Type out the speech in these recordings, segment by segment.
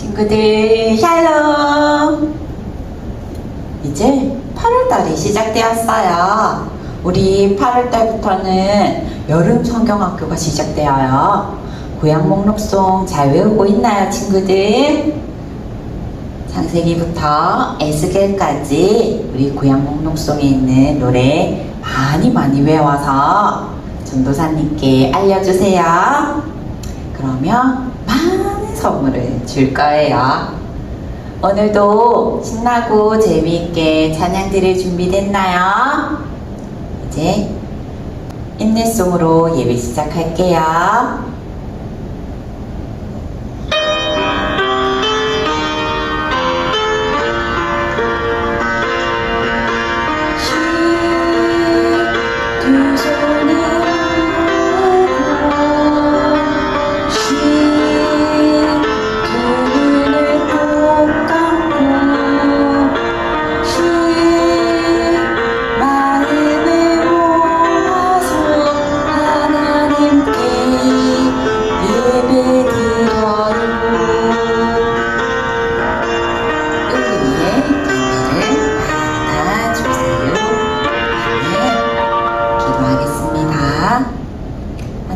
친구들 샬롬 이제 8월달이 시작되었어요. 우리 8월달부터는 여름 성경학교가 시작되어요. 고향 목록송 잘 외우고 있나요 친구들? 창세기부터 에스겔까지 우리 고향 목록송에 있는 노래 많이 많이 외워서 전도사님께 알려주세요. 그러면 많은 선물을 줄 거예요. 오늘도 신나고 재미있게 찬양 드릴 준비됐나요? 이제 인내송으로 예배 시작할게요.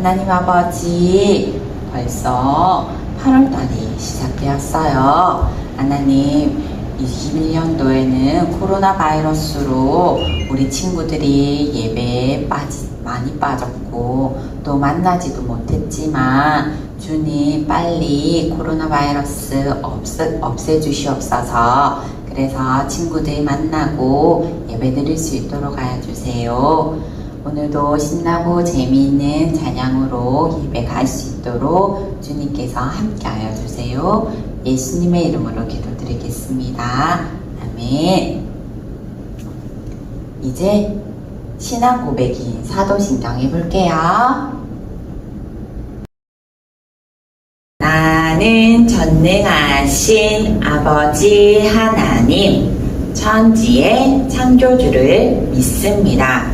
하나님 아버지, 벌써 8월달이 시작되었어요. 하나님, 21년도에는 코로나 바이러스로 우리 친구들이 예배에 빠지, 많이 빠졌고 또 만나지도 못했지만 주님 빨리 코로나 바이러스 없애, 없애주시옵소서 그래서 친구들 만나고 예배 드릴 수 있도록 하여 주세요. 오늘도 신나고 재미있는 찬양으로 예배 갈 수 있도록 주님께서 함께 하여 주세요. 예수님의 이름으로 기도드리겠습니다. 아멘. 이제 신앙 고백인 사도신경 해볼게요. 나는 전능하신 아버지 하나님, 천지의 창조주를 믿습니다.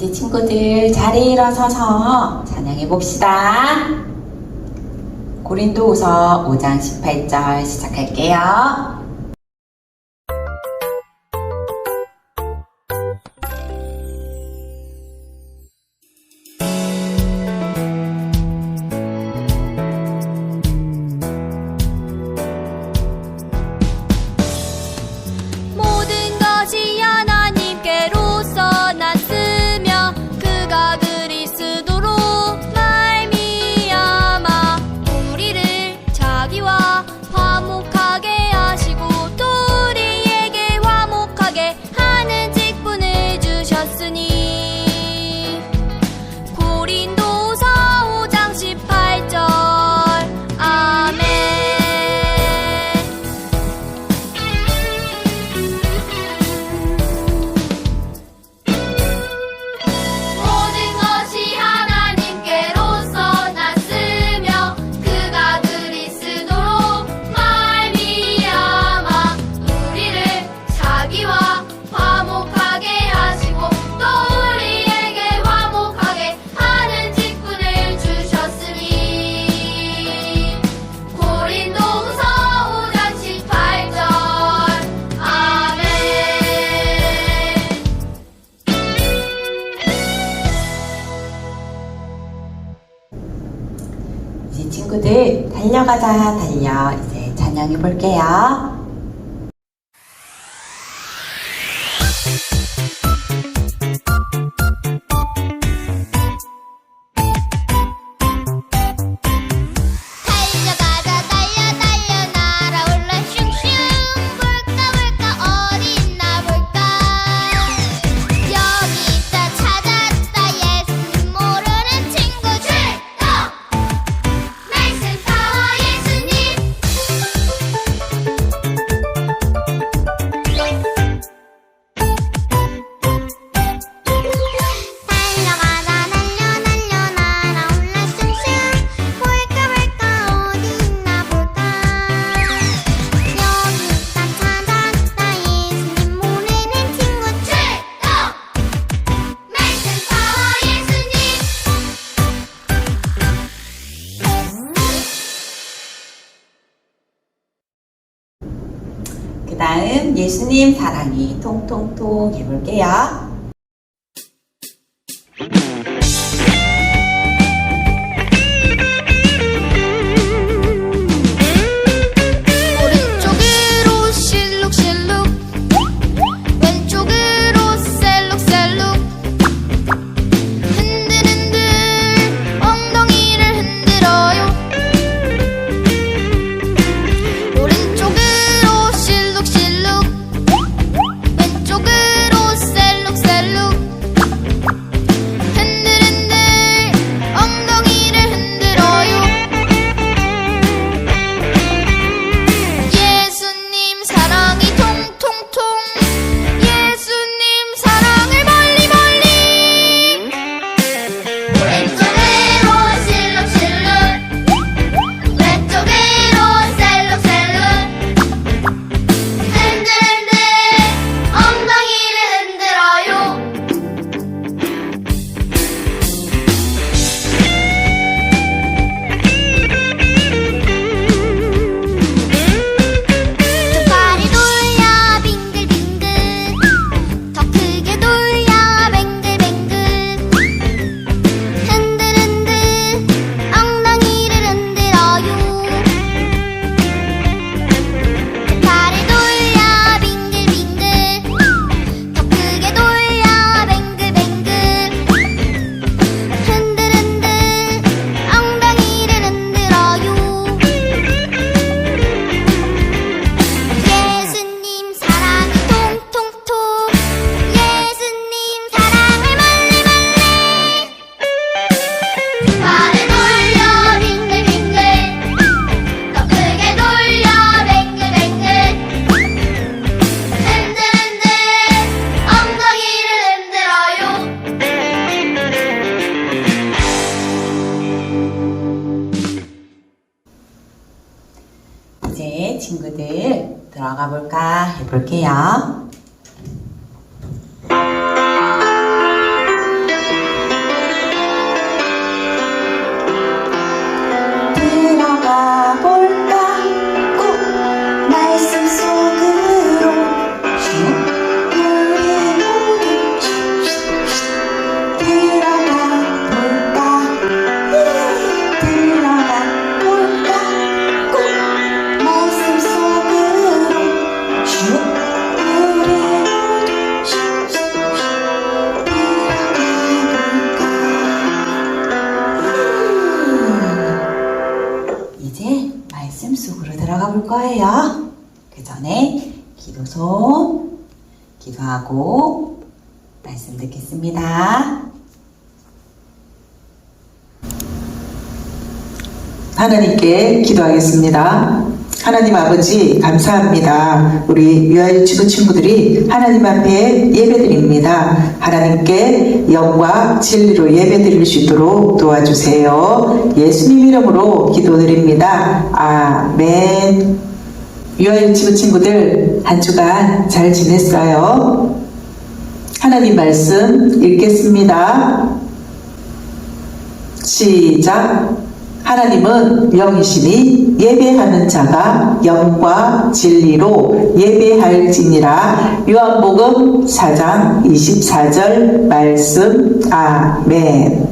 이제 친구들 자리에 일어서서 찬양해 봅시다. 고린도후서 5장 18절 시작할게요. 볼게요. 예수님 사랑이 통통통 해볼게요. 나가볼 거예요. 그 전에 기도소 기도하고 말씀 듣겠습니다. 하나님께 기도하겠습니다. 하나님 아버지 감사합니다. 우리 유아유치부 친구들이 하나님 앞에 예배드립니다. 하나님께 영과 진리로 예배드릴 수 있도록 도와주세요. 예수님 이름으로 기도드립니다. 아멘 유아유치부 친구들 한 주간 잘 지냈어요? 하나님 말씀 읽겠습니다. 시작 하나님은 영이시니 예배하는 자가 영과 진리로 예배할지니라 요한복음 4장 24절 말씀 아멘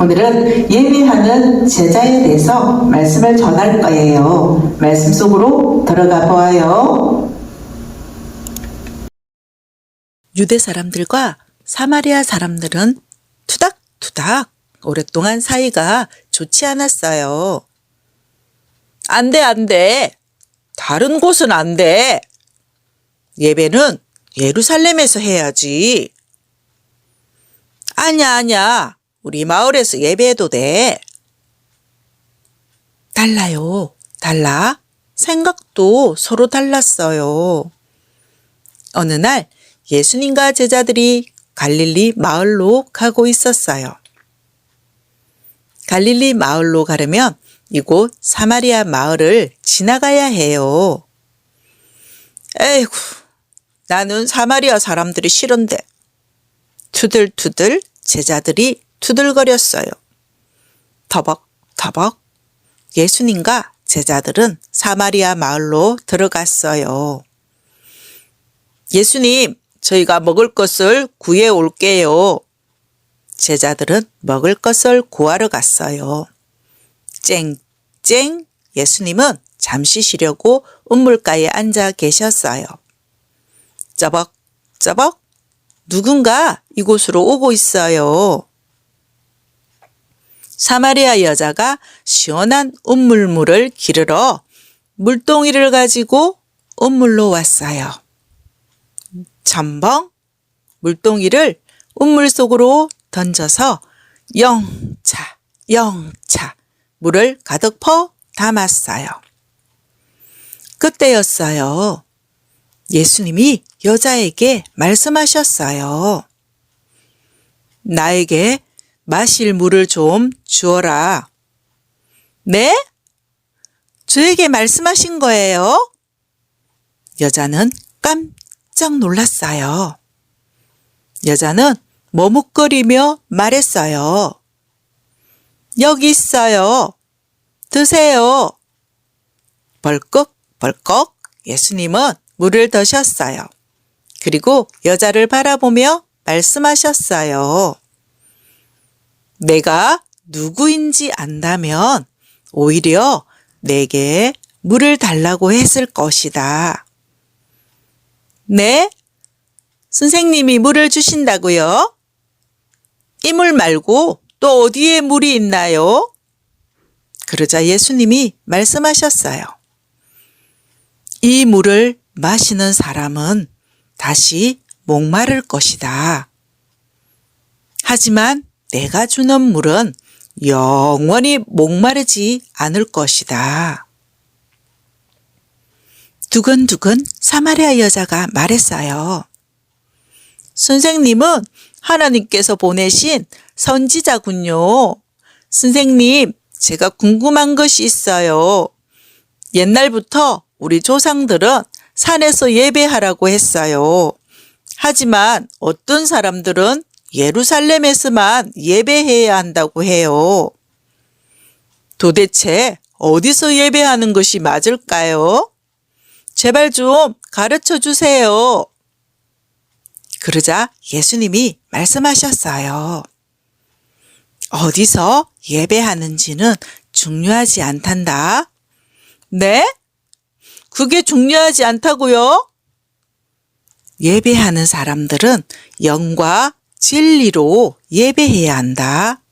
오늘은 예배하는 제자에 대해서 말씀을 전할 거예요. 말씀 속으로 들어가 보아요. 유대 사람들과 사마리아 사람들은 투닥투닥 오랫동안 사이가 좋지 않았어요. 안 돼, 안 돼. 다른 곳은 안 돼. 예배는 예루살렘에서 해야지. 아냐, 아냐. 우리 마을에서 예배해도 돼. 달라요. 달라. 생각도 서로 달랐어요. 어느 날 예수님과 제자들이 갈릴리 마을로 가고 있었어요. 갈릴리 마을로 가려면 이곳 사마리아 마을을 지나가야 해요. 에이구, 나는 사마리아 사람들이 싫은데. 투들투들 제자들이 투들거렸어요. 터벅터벅 예수님과 제자들은 사마리아 마을로 들어갔어요. 예수님, 저희가 먹을 것을 구해 올게요. 제자들은 먹을 것을 구하러 갔어요. 쨍쨍 예수님은 잠시 쉬려고 우물가에 앉아 계셨어요. 쩌벅쩌벅 누군가 이곳으로 오고 있어요. 사마리아 여자가 시원한 우물물을 기르러 물동이를 가지고 우물로 왔어요. 첨벙 물동이를 우물 속으로 던져서 영차 영차 물을 가득 퍼 담았어요. 그때였어요. 예수님이 여자에게 말씀하셨어요. 나에게 마실 물을 좀 주어라. 네? 저에게 말씀하신 거예요? 여자는 깜짝 놀랐어요. 여자는 머뭇거리며 말했어요. 여기 있어요. 드세요. 벌컥 벌컥 예수님은 물을 드셨어요. 그리고 여자를 바라보며 말씀하셨어요. 내가 누구인지 안다면 오히려 내게 물을 달라고 했을 것이다. 네? 선생님이 물을 주신다고요? 이 물 말고 또 어디에 물이 있나요? 그러자 예수님이 말씀하셨어요. 이 물을 마시는 사람은 다시 목마를 것이다. 하지만 내가 주는 물은 영원히 목마르지 않을 것이다. 두근두근 사마리아 여자가 말했어요. 선생님은 하나님께서 보내신 선지자군요. 선생님, 제가 궁금한 것이 있어요. 옛날부터 우리 조상들은 산에서 예배하라고 했어요. 하지만 어떤 사람들은 예루살렘에서만 예배해야 한다고 해요. 도대체 어디서 예배하는 것이 맞을까요? 제발 좀 가르쳐 주세요. 그러자 예수님이 말씀하셨어요. 어디서 예배하는지는 중요하지 않단다. 네? 그게 중요하지 않다고요? 예배하는 사람들은 영과 진리로 예배해야 한다.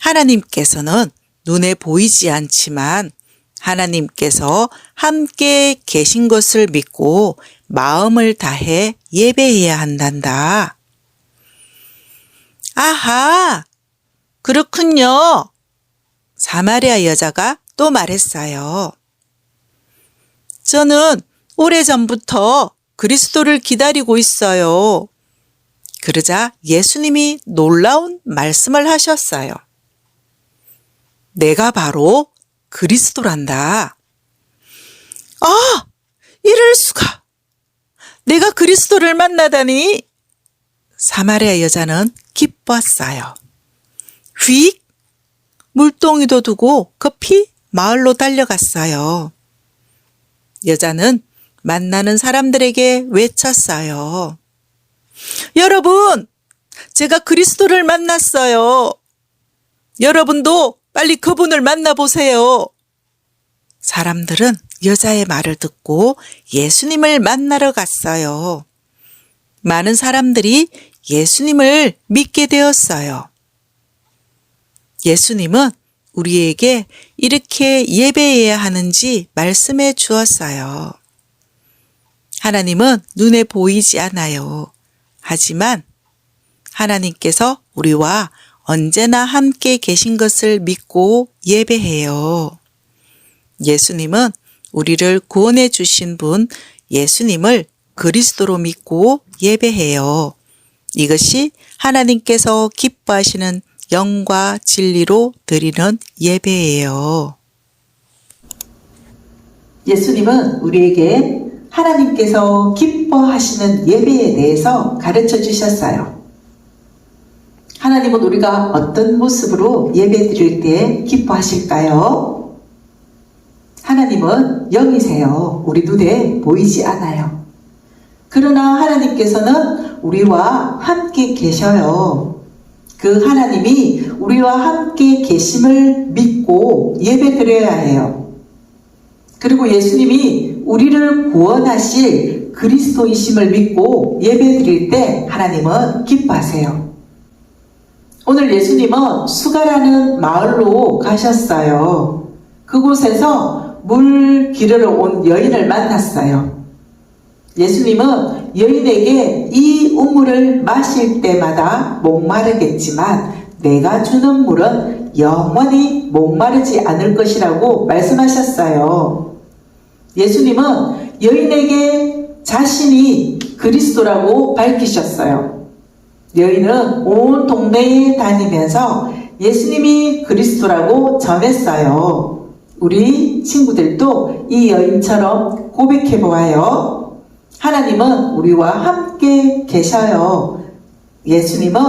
하나님께서는 눈에 보이지 않지만 하나님께서 함께 계신 것을 믿고 마음을 다해 예배해야 한단다. 아하, 그렇군요. 사마리아 여자가 또 말했어요. 저는 오래전부터 그리스도를 기다리고 있어요. 그러자 예수님이 놀라운 말씀을 하셨어요. 내가 바로 그리스도란다. 아! 이럴 수가! 내가 그리스도를 만나다니! 사마리아 여자는 기뻤어요. 휙! 물동이도 두고 급히 마을로 달려갔어요. 여자는 만나는 사람들에게 외쳤어요. 여러분, 제가 그리스도를 만났어요. 여러분도 빨리 그분을 만나보세요. 사람들은 여자의 말을 듣고 예수님을 만나러 갔어요. 많은 사람들이 예수님을 믿게 되었어요. 예수님은 우리에게 이렇게 예배해야 하는지 말씀해 주었어요. 하나님은 눈에 보이지 않아요. 하지만 하나님께서 우리와 언제나 함께 계신 것을 믿고 예배해요. 예수님은 우리를 구원해 주신 분 예수님을 그리스도로 믿고 예배해요. 이것이 하나님께서 기뻐하시는 영과 진리로 드리는 예배예요. 예수님은 우리에게 하나님께서 기뻐하시는 예배에 대해서 가르쳐 주셨어요. 하나님은 우리가 어떤 모습으로 예배 드릴 때 기뻐하실까요? 하나님은 영이세요. 우리 눈에 보이지 않아요. 그러나 하나님께서는 우리와 함께 계셔요. 그 하나님이 우리와 함께 계심을 믿고 예배 드려야 해요. 그리고 예수님이 우리를 구원하실 그리스도이심을 믿고 예배 드릴 때 하나님은 기뻐하세요. 오늘 예수님은 수가라는 마을로 가셨어요. 그곳에서 물 기르러 온 여인을 만났어요. 예수님은 여인에게 이 우물을 마실 때마다 목마르겠지만 내가 주는 물은 영원히 목마르지 않을 것이라고 말씀하셨어요. 예수님은 여인에게 자신이 그리스도라고 밝히셨어요. 여인은 온 동네에 다니면서 예수님이 그리스도라고 전했어요. 우리 친구들도 이 여인처럼 고백해 보아요. 하나님은 우리와 함께 계셔요. 예수님은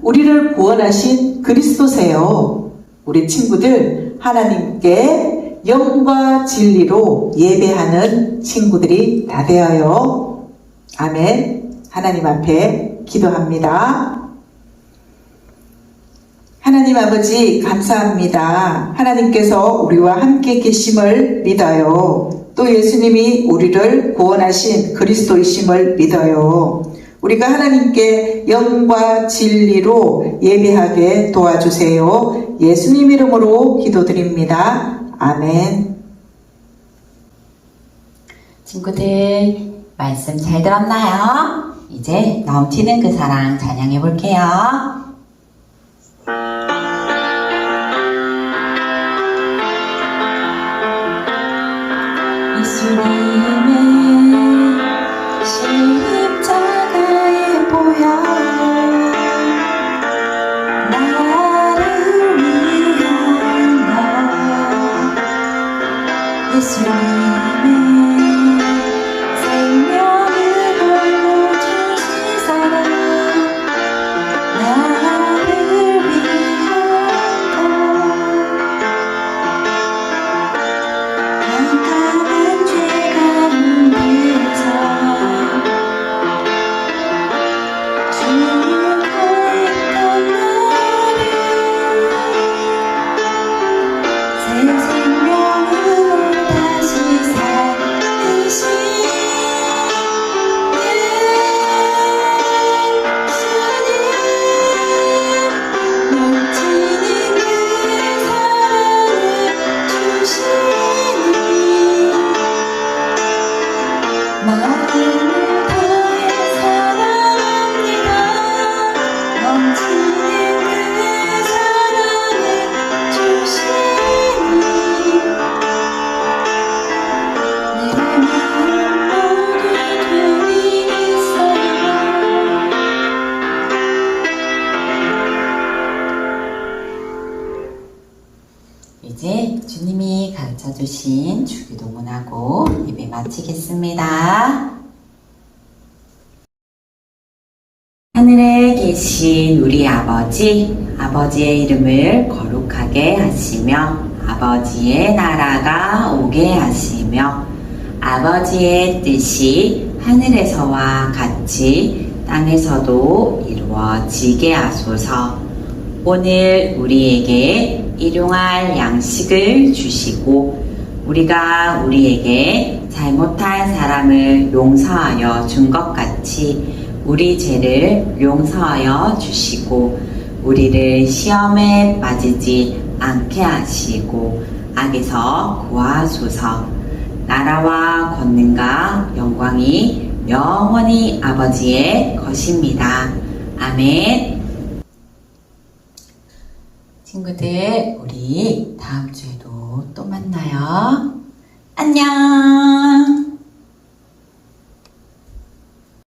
우리를 구원하신 그리스도세요. 우리 친구들 하나님께 영과 진리로 예배하는 친구들이 다 되어요. 아멘. 하나님 앞에 기도합니다. 하나님 아버지 감사합니다. 하나님께서 우리와 함께 계심을 믿어요. 또 예수님이 우리를 구원하신 그리스도이심을 믿어요. 우리가 하나님께 영과 진리로 예배하게 도와주세요. 예수님 이름으로 기도드립니다. 아멘. 친구들 말씀 잘 들었나요? 이제 넘치는 그 사랑 찬양해 볼게요. 예수님의 십자가에 보여 주신 주기도문하고 예배 마치겠습니다. 하늘에 계신 우리 아버지, 아버지의 이름을 거룩하게 하시며, 아버지의 나라가 오게 하시며, 아버지의 뜻이 하늘에서와 같이 땅에서도 이루어지게 하소서, 오늘 우리에게 일용할 양식을 주시고 우리가 우리에게 잘못한 사람을 용서하여 준 것 같이 우리 죄를 용서하여 주시고 우리를 시험에 빠지지 않게 하시고 악에서 구하소서 나라와 권능과 영광이 영원히 아버지의 것입니다. 아멘. 친구들, 우리 다음 주에도 또 만나요. 안녕!